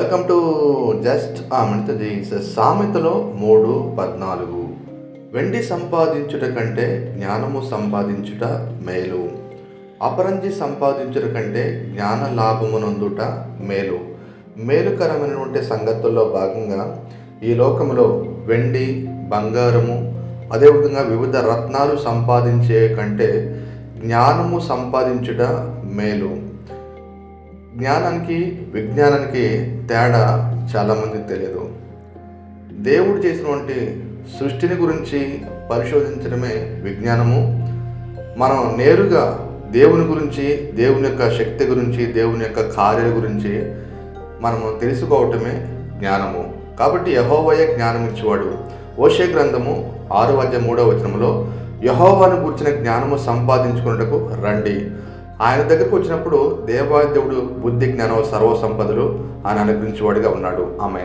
Welcome to just ఆ మనతది సామెతలో మూడు పద్నాలుగు. వెండి సంపాదించుట కంటే జ్ఞానము సంపాదించుట మేలు. అపరంజి సంపాదించుట కంటే జ్ఞాన లాభమునందుట మేలు. మేలుకరమైనటువంటి సంగతుల్లో భాగంగా ఈ లోకంలో వెండి బంగారము అదేవిధంగా వివిధ రత్నాలు సంపాదించే కంటే జ్ఞానము సంపాదించుట మేలు. జ్ఞానానికి విజ్ఞానానికి తేడా చాలామందికి తెలియదు దేవుడు చేసినటువంటి సృష్టిని గురించి పరిశోధించడమే విజ్ఞానము. మనం నేరుగా దేవుని గురించి దేవుని యొక్క శక్తి గురించి దేవుని యొక్క కార్యాల గురించి మనము తెలుసుకోవటమే జ్ఞానము. కాబట్టి యహోవయ జ్ఞానం ఇచ్చేవాడు. ఓషే గ్రంథము ఆరు వద్ద మూడవ వచనంలో యహోవాను గురించిన జ్ఞానము సంపాదించుకున్నటకు రండి. ఆయన దగ్గరకు వచ్చినప్పుడు దేవాదేవుడు బుద్ధి జ్ఞానం సర్వసంపదలు ఆయన అనుగ్రహించేవాడిగా ఉన్నాడు. ఆమె